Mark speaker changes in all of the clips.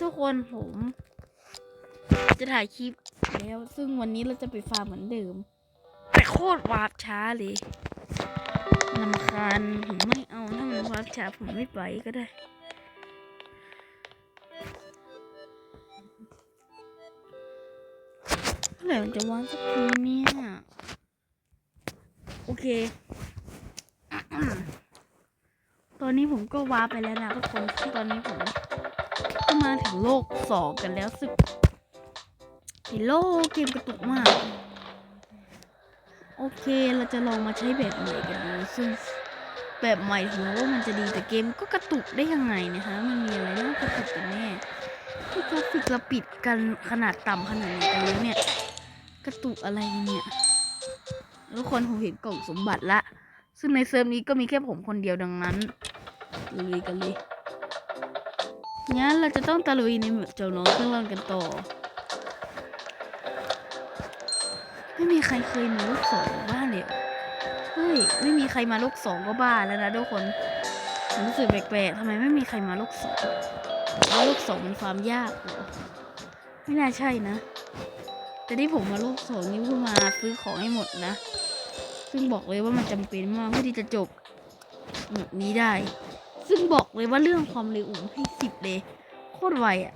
Speaker 1: ทุกคนผมจะถ่ายคลิปแล้ว ซึ่งวันนี้เราจะไปฟาร์มเหมือนเดิม แต่โคตรวาร์ปช้าเลยลำคาญผมไม่เอาถ้ามันวาร์ปช้าผมไม่ไปก็ได้ เมื่อไหร่มันจะวางสักทีเนี่ย โอเค ตอนนี้ผมก็วาร์ปไปแล้วนะทุกคน ตอนนี้ผม มาถึงโลกสองกันแล้วสึกเฮลโลเกมกระตุกมาก โอเคเราจะลองมาใช้แบบใหม่กันดูซึ่งแบบใหม่ถึงว่ามันจะดีแต่เกมก็กระตุกได้ยังไงนะคะ มันมีอะไรน่ากระตุกกันแน่ที่กราฟิกเราปิดกันขนาดต่ำขนาดไหนกันแล้วเนี่ย กระตุกอะไรเนี่ยทุกคนผมเห็นกล่องสมบัติละ ซึ่งในเซิร์ฟนี้ก็มีแค่ผมคนเดียวดังนั้นลุยกันเลย งั้นเราจะต้องตะลุยในเหมืองเจ้าน้องเครื่องร่อนกันต่อ ไม่มีใครเคยมาลูกสองบ้าเลยเหรอเฮ้ย ไม่มีใครมาลูกสองก็บ้าแล้วนะทุกคนผมรู้สึกแปลกๆทำไมไม่มีใครมาลูกสองแล้วลูกสองมันฟามยากหรอไม่น่าใช่นะ แต่ที่ผมมาลูกสองนี่เพื่อมาซื้อของให้หมดนะ ซึ่งบอกเลยว่ามันจำเป็นมากเพื่อที่จะจบแบบนี้ได้ ซึ่งบอกเลยว่าเรื่องความเร็วผมให้สิบเลย โคตรไวอะ่ะ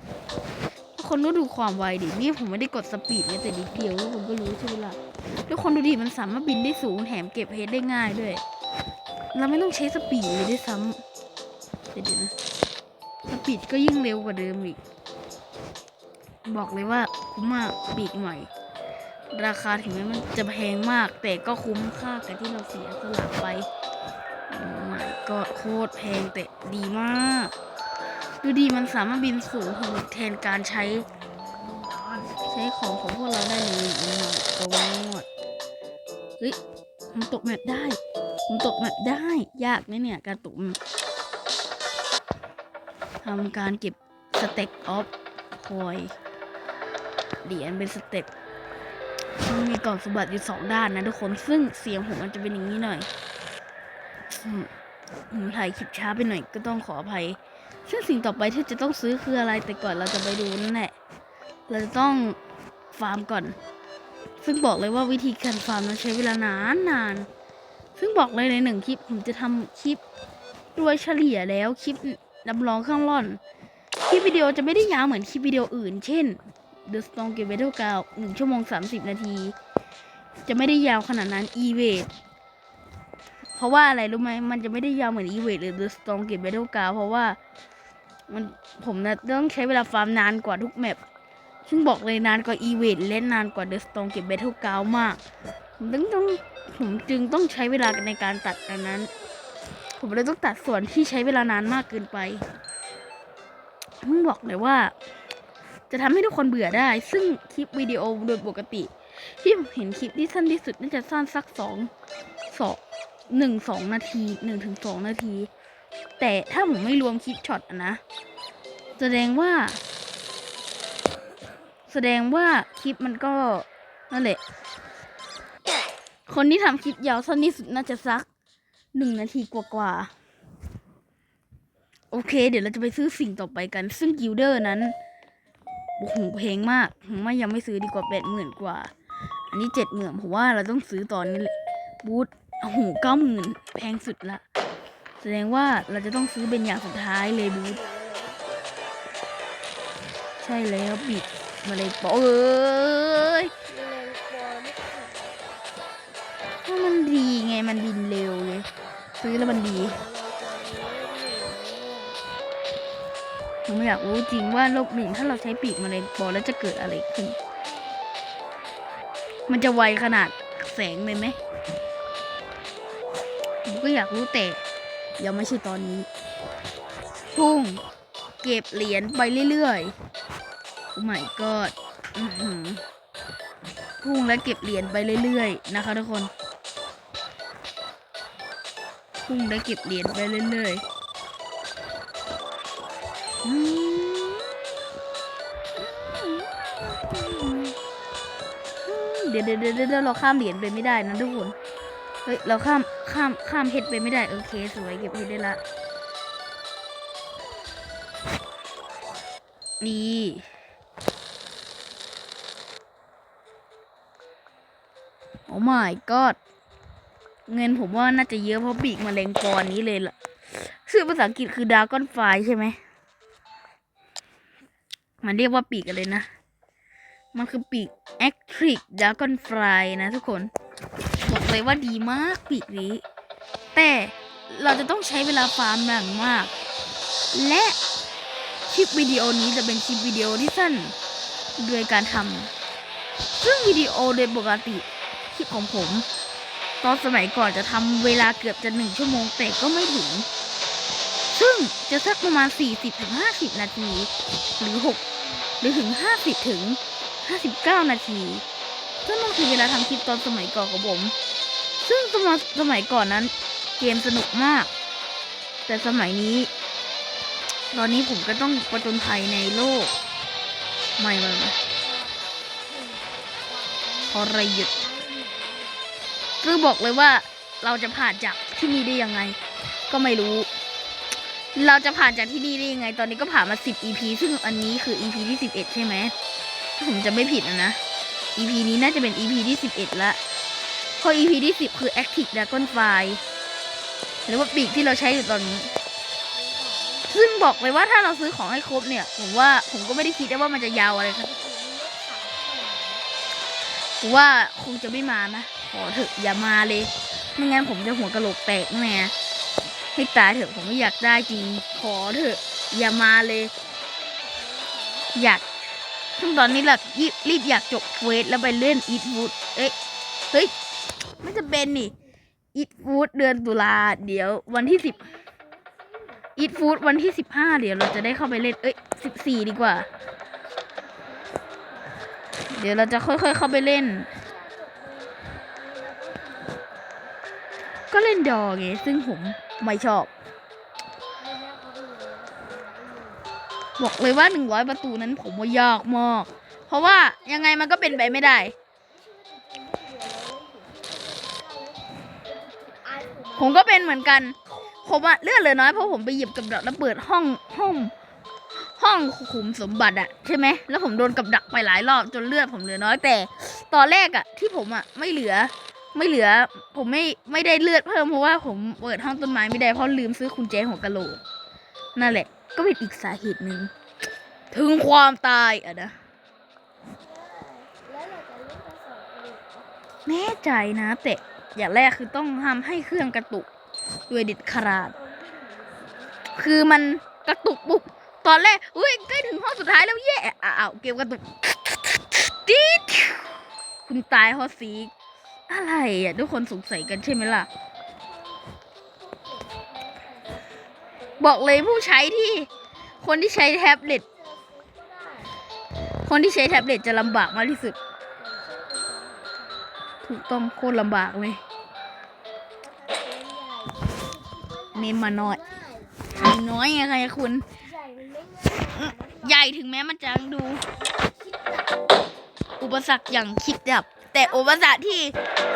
Speaker 1: ทุกคนก็ดูความไวดิ นี่ผมไม่ได้กดสปีดเนี่ยแต่นิดเดียวทุกคนก็รู้ใช่ไหมล่ะทุกคนดูดิมันสามารถบินได้สูงแถมเก็บเพชรได้ง่ายด้วย เราไม่ต้องใช้สปีดเลยด้วยซ้ำเดี๋ยวนะ สปีดก็ยิ่งเร็วกว่าเดิมอีก บอกเลยว่าคุ้มมากปีกใหม่ ราคาถึงแม้มันจะแพงมาก แต่ก็คุ้มค่ากับที่เราเสียสละไป my god โคตรแพงแต่ดีมาก ดูดีมันสามารถบินสูงถึงแทนการใช้ ใช้ของของพวกเราได้เลยโอ้ my god เฮ้ยผมตกแมปได้ผมตกแมปได้ ยากนะเนี่ย การตกแมทำการเก็บสเต็กออฟคอยเหรียญเป็นสเต็ปมันมีกล่องสมบัติอยู่สองด้านนะทุกคน ซึ่งเสียงผมมันจะเป็นอย่างนี้หน่อย ผมถ่ายคลิปช้าไปหน่อยก็ต้องขออภัย ซึ่งสิ่งต่อไปที่จะต้องซื้อคืออะไรแต่ก่อนเราจะไปดูนั่นแหละ เราจะต้องฟาร์มก่อน ซึ่งบอกเลยว่าวิธีการฟาร์มมันใช้เวลานานนาน ซึ่งบอกเลยในหนึ่งคลิปผมจะทำคลิปโดยเฉลี่ยแล้วคลิปรับรองเครื่องร่อน คลิปวิดีโอจะไม่ได้ยาวเหมือนคลิปวิดีโออื่น เช่น The Strong Game Battle 9หนึ่งชั่วโมง 30 นาที จะไม่ได้ยาวขนาดนั้น e v a t เพราะว่าอะไรรู้ไหมมันจะไม่ได้ยาวเหมือน e v a t หรือ The Strong Game Battle 9เพราะว่ามันผมนะต้องใช้เวลาฟาร์มนานกว่าทุกแมปซึ่งบอกเลยนานกว่า e v a t และนานกว่า The Strong Game Battle 9มากผมต้องต้องผมจึงต้องใช้เวลาในการตัดดังนั้น ผมเลยต้องตัดส่วนที่ใช้เวลานานมากเกินไปผมบอกเลยว่า จะทำให้ทุกคนเบื่อได้ ซึ่งคลิปวิดีโอโดยปกติ ที่ผมเห็นคลิปที่สั้นที่สุดน่าจะสั้นสักสองสอง หนึ่งสองนาทีหนึ่งถึงสองนาที แต่ถ้าผมไม่รวมคลิปช็อตอะนะ แสดงว่า แสดงว่าคลิปมันก็นั่นแหละ คนที่ทำคลิปยาวสั้นที่สุดน่าจะสักหนึ่งนาทีกว่าๆโอเค เดี๋ยวเราจะไปซื้อสิ่งต่อไปกัน ซึ่งกิลเดอร์นั้นโอ้โหแพงมากผมว่ายังไม่ซื้อดีกว่าแปดหมื่นกว่า อันนี้เจ็ดหมื่นผมว่าเราต้องซื้อตอนนี้แหละบูท โอ้โหเก้าหมื่นแพงสุดละ แสดงว่าเราจะต้องซื้อเป็นอย่างสุดท้ายเลยบูทใช่แล้วบิดมาเลยปอเอ้ยถ้ามันดีไงมันบินเร็วเลย ซื้อแล้วมันดี ผมอยากรู้จริงว่าโลกหนึ่งถ้าเราใช้ปีกมาเลยบอแล้วจะเกิดอะไรขึ้น มันจะไวขนาดแสงเลยไหม ผมก็อยากรู้แต่ยังไม่ใช่ตอนนี้พุ่งเก็บเหรียญไปเรื่อยๆ โอ้ my god พุ่งและเก็บเหรียญไปเรื่อยๆ นะคะทุกคน พุ่งและเก็บเหรียญไปเรื่อยๆเดี๋ยวเดี๋ยวเดี๋ยวเราข้ามเหรียญไปไม่ได้นะทุกคน ฮ้ย เราข้ามข้ามข้ามเพชรไปไม่ได้ โอเค สวยเก็บเพชรได้ละดีโอ้ my god เงินผมว่าน่าจะเยอะเพราะปีกแมลงกรนี้เลยล่ะชื่อภาษาอังกฤษคือดาก้อนไฟใช่ไหม มันเรียกว่าปีกอะไรนะ มันคือปีก a c t r i c Dragon Fly นะทุกคน เลยว่าดีมากปีกนี้แต่เราจะต้องใช้เวลาฟาร์มอย่างมาก และคลิปวิดีโอนี้จะเป็นคลิปวิดีโอที่สั้นโดยการทำซึ่งวิดีโอโดยปกติคลิปของผม ตอนสมัยก่อนจะทำเวลาเกือบจะหนึ่งชั่วโมงแต่ก็ไม่ถึง ซึ่งจะสักประมาณ 40-50 นาที หรือ 6 หรือถึง 50ถึง59 นาทีซึ่งนั่นคือเวลาทำคลิปตอนสมัยก่อนของผม ซึ่งสมัยสมัยก่อนนั้น เกมสนุกมาก แต่สมัยนี้ ตอนนี้ผมก็ต้องประจนภัยในโลกไม่ม่ม่พอระหยุดคือบอกเลยว่าเราจะผ่านจากที่นี่ได้ยังไง ก็ไม่รู้ เราจะผ่านจากที่นี่ได้ยังไง ตอนนี้ก็ผ่านมา 10 EP ซึ่งอันนี้คือ EP ที่ 11 ใช่ไหมถ้าผมจะไม่ผิดนะนะ EP นี้น่าจะเป็น EP ที่ 11ละ เพราะ EP ที่ 10 คือ Active Dragon Fly หรือว่าปีกที่เราใช้อยู่ตอนนี้ ซึ่งบอกเลยว่าถ้าเราซื้อของให้ครบเนี่ย ผมว่าผมก็ไม่ได้คิดได้ว่ามันจะยาวอะไรครับผมว่าคงจะไม่มานะ ขอเถอะอย่ามาเลย ไม่งั้นผมจะหัวกะโหลกแตกแน่ให้ตายเถอะผมไม่อยากได้จริง ขอเถอะ อย่ามาเลย อยากซึ่งตอนนี้หลักรีบอยากจบเวสแล้วไปเล่นอีทวูดเอ๊ะเฮ้ย ไม่จะเป็นนี่อีทวูดเดือนตุลาเดี๋ยววันที่สิบอีทฟูดวันที่สิบห้าเดี๋ยวเราจะได้เข้าไปเล่น เอ้ยสิบสี่ดีกว่า เดี๋ยวเราจะค่อยๆเข้าไปเล่น ก็เล่นดอไงซึ่งผมไม่ชอบ บอกเลยว่าหนึ่งร้อยประตูนั้นผมว่ายากมาก เพราะว่ายังไงมันก็เป็นไปไม่ได้ ผมก็เป็นเหมือนกัน ผมอะเลือดเหลือน้อยเพราะผมไปหยิบกับดักแล้วเปิดห้องห้อง ห้องขุมสมบัติอะใช่ไหมแล้วผมโดนกับดักไปหลายรอบจนเลือดผมเหลือน้อยแต่ ตอนแรกอะที่ผมอะไม่เหลือ ไม่เหลือ ผมไม่ไม่ได้เลือดเพิ่มเพราะว่าผมเปิดห้องต้นไม้ไม่ได้เพราะลืมซื้อกุญแจหัวกะโหลกนั่นแหละ ก็เป็นอีกสาเหตุหนึ่งถึงความตายอะนะ
Speaker 2: แล้วเราจะเล่นกันสองคนเหรอ
Speaker 1: แน่ใจนะแต่ อย่างแรกคือต้องทำให้เครื่องกระตุกด้วยเด็ดขาด คือมันกระตุกปุ๊บตอนแรกอุ้ยใกล้ถึงห้องสุดท้ายแล้วแย่อ้าวเกมกระตุกจี๊ดคุณตายเพราะสีกอะไรอะทุกคนสงสัยกันใช่ไหมล่ะ บอกเลยผู้ใช้ที่ คนที่ใช้แท็บเล็ตคนที่ใช้แท็บเล็ตจะลำบากมากที่สุด ถูกต้องโคตรลำบากเลยเนมมาน้อยมีน้อยไงคะคุณ
Speaker 2: ใหญ่
Speaker 1: ถึงแม้มันจะดู อุปสรรคอย่างคิดดับ แต่อุปสรรคที่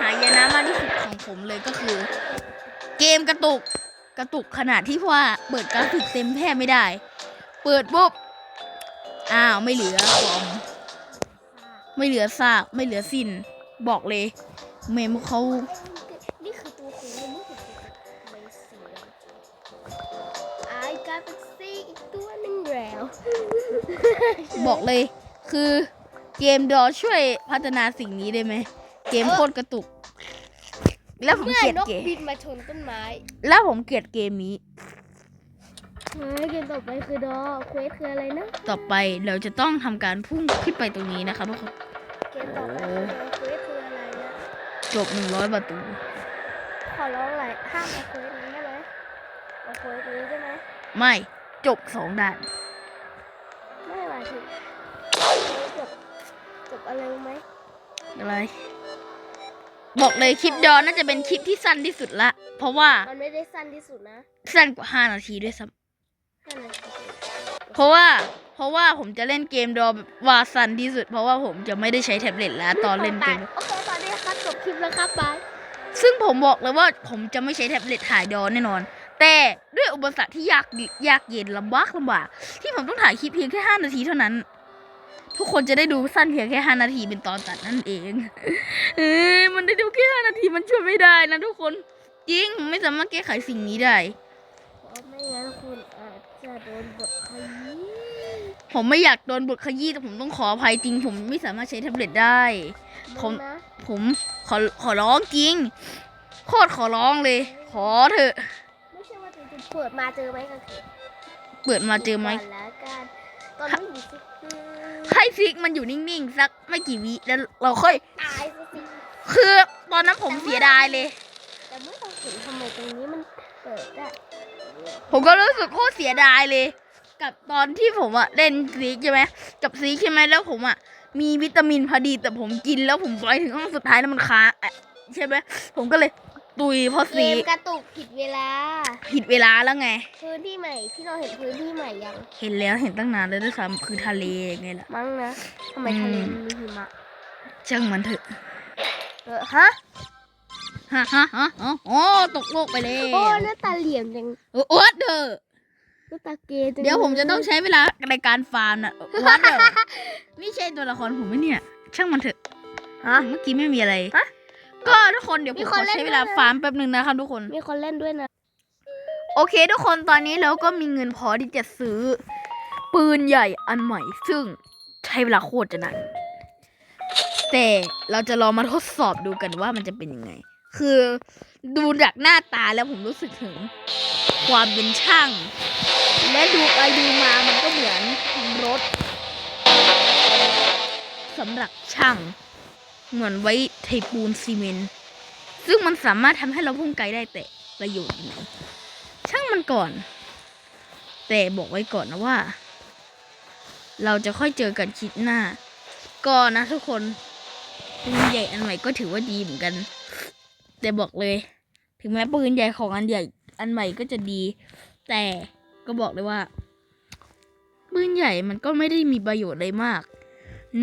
Speaker 1: หายนะมากที่สุดของผมเลยก็คือ เกมกระตุกกระตุกขนาดที่ว่าเปิดกราฟิกเต็มแพร่ไม่ได้ เปิดปุ๊บอ้าวไม่เหลือคอมไม่เหลือซากไม่เหลือสิ้น บอกเลย เมมเขา
Speaker 2: นี่คือตัวของเราเมื่อถึงไม่เสียไอ้กาเป็นซี่อีกตัวหนึ่งแล้ว
Speaker 1: บอกเลยคือเกมดอช่วยพัฒนาสิ่งนี้ได้ไหม เกมโคตรกระตุก แล้วผม
Speaker 2: เมื่อ
Speaker 1: เกลียด
Speaker 2: นก
Speaker 1: เกม
Speaker 2: บินมาชนต้นไม้
Speaker 1: แล้วผมเกลียดเกมนี้
Speaker 2: ไม่เกมต่อไปคือดอเควสคืออะไรนะ
Speaker 1: ต่อไปเราจะต้องทำการพุ่งขึ้นไปตรงนี้นะครับทุกคน
Speaker 2: เกมต่อไป
Speaker 1: จบหนึ่งร้อยประตู
Speaker 2: ขอร้องอะไรห้ามมาเควสนี้ได้ไหมมาเควสนี้ใช่ไหม
Speaker 1: ไม่จบสองด่าน
Speaker 2: ไม่หมายถึงจบจบอะไรรู้ไหม
Speaker 1: อะไร บอกเลยคลิปดอน่าจะเป็นคลิปที่สั้นที่สุดละ เพราะว่า
Speaker 2: มันไม่ได้สั้นที่สุดนะ
Speaker 1: สั้นกว่าห้านาทีด้วยซ้
Speaker 2: ห้านาทีำ
Speaker 1: เพราะว่า เพราะว่าผมจะเล่นเกมดอแบบว่าสั้นที่สุด เพราะว่าผมจะไม่ได้ใช้แท็บเล็ตแล้วตอนเล่นเกม
Speaker 2: โอเคตอ นนี้ครับจบคลิปแล้วครับบาย
Speaker 1: ซึ่งผมบอกเลยว่าผมจะไม่ใช้แท็บเล็ตถ่ายดอแน่นอน แต่ด้วยอุปสรรคที่ยากยากเย็นลำบากลำบากที่ผมต้องถ่ายคลิปเพียงแค่ห้านาทีเท่านั้น ทุกคนจะได้ดูสั้นเพียงแค่ห้านาทีเป็นตอนตัดนั่นเองเอ้ยมันได้ดูแค่ห้านาทีมันช่วยไม่ได้นะทุกคนจริงผมไม่สามารถแก้ไขสิ่งนี้ได้
Speaker 2: เพราะไม่งั้นคุณอาจจะโดนบทขยี้
Speaker 1: ผมไม่อยากโดนบทขยี้แต่ผมต้องขออภัยจริง ผมไม่สามารถใช้แท็บเล็ตได้ผม
Speaker 2: นะ
Speaker 1: ผมขอขอร้องจริง โคตรขอร้องเลย ขอเถอะ
Speaker 2: ไม่ใช่ว่าจะเปิดมาเจอไหมกันคือ
Speaker 1: เปิดมาเจอไหม
Speaker 2: ก่นละกันตอนนี้อยู่สิ
Speaker 1: ให้ซิกมันอยู่นิ่งๆสักไม่กี่วิแล้วเราค่อย
Speaker 2: ตายซะสิ
Speaker 1: คือตอนนั้นผมเสียดายเลย
Speaker 2: แต่เมื่อเราเห็นทำไมตรงนี้มันเปิดได้
Speaker 1: ผมก็รู้สึกโคตรเสียดายเลย กับตอนที่ผมอะเล่นซีกใช่ไหมกับซีกใช่ไหมแล้วผมอะ มีวิตามินพอดีแต่ผมกินแล้วผมไปถึงห้องสุดท้ายแล้วมันค้างอะใช่ไหมผมก็เลยตุยเพราะ
Speaker 2: เก
Speaker 1: ซี
Speaker 2: ม
Speaker 1: ก
Speaker 2: กระตุกผิดเวลา
Speaker 1: ผิดเวลาแล้วไง
Speaker 2: พื้นที่ใหม่พี่เราเห็นพื้นที่ใหม่ยัง
Speaker 1: เห็นแล้วเห็นตั้งนานแล้วด้วยซ้ำคือทะเลไงล่ะ
Speaker 2: มั้งนะทำไมทะเลมันมีหิมะ
Speaker 1: ช่างมันเถอะ
Speaker 2: เออฮะ
Speaker 1: ฮ่าฮ่าฮ่าอ๋ออ๋อตกโลกไปแล้ว
Speaker 2: โอ้หน้าตาเหลี่ยมจัง
Speaker 1: โอ้โอ๊ตเด้อ
Speaker 2: ห น้าตาเกย์จัง
Speaker 1: เดี๋ยวผมจะต้องใช้เวลาในการฟาร์มนะวัดเด้อนี่ใช่ตัวละครผมไหมเนี่ย ช่างมันเถอะ
Speaker 2: ฮะ
Speaker 1: เมื่อกี้ไม่มีอะไร
Speaker 2: ฮะ
Speaker 1: ก็ทุกคนเดี๋ยวผ
Speaker 2: มี
Speaker 1: ม
Speaker 2: ค
Speaker 1: ข
Speaker 2: น
Speaker 1: อ
Speaker 2: เล่น
Speaker 1: ใช้เวลา
Speaker 2: ด้วยนะ
Speaker 1: ฟาร์มแป๊บหนึ่งนะครับทุกคน
Speaker 2: มีคนเล่นด้วยนะ
Speaker 1: โอเค ทุกคนตอนนี้เราก็มีเงินพอที่จะซื้อ ปืนใหญ่อันใหม่ ซึ่งใช้เวลาโคตรจะนานแต่เราจะลองมาทดสอบดูกันว่ามันจะเป็นยังไง คือดูจากหน้าตาแล้วผมรู้สึกถึง ความเป็นช่าง และดูไปดูมามันก็เหมือนรถสำหรับช่าง เหมือนไว้เทปูนซีเมนต์ซึ่งมันสามารถทำให้เราพุ่งไกลได้แต่ประโยชน์อยู่ไหนช่างมันก่อน แต่บอกไว้ก่อนนะว่า เราจะค่อยเจอกันคลิปหน้า ก็นะทุกคนปืนใหญ่อันใหม่ก็ถือว่าดีเหมือนกัน แต่บอกเลย ถึงแม้ปืนใหญ่ของอันใหญ่ อันใหม่ก็จะดี แต่ก็บอกเลยว่าปืนใหญ่มันก็ไม่ได้มีประโยชน์อะไรมาก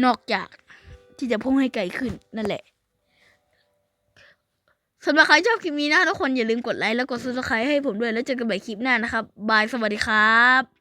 Speaker 1: นอกจากที่จะพุ่งให้ไกลขึ้นนั่นแหละสำหรับใครชอบคลิปนี้นะทุกคนอย่าลืมกดไลค์แล้วกด subscribe ให้ผมด้วยแล้วเจอกันใหม่คลิปหน้านะครับบายสวัสดีครับ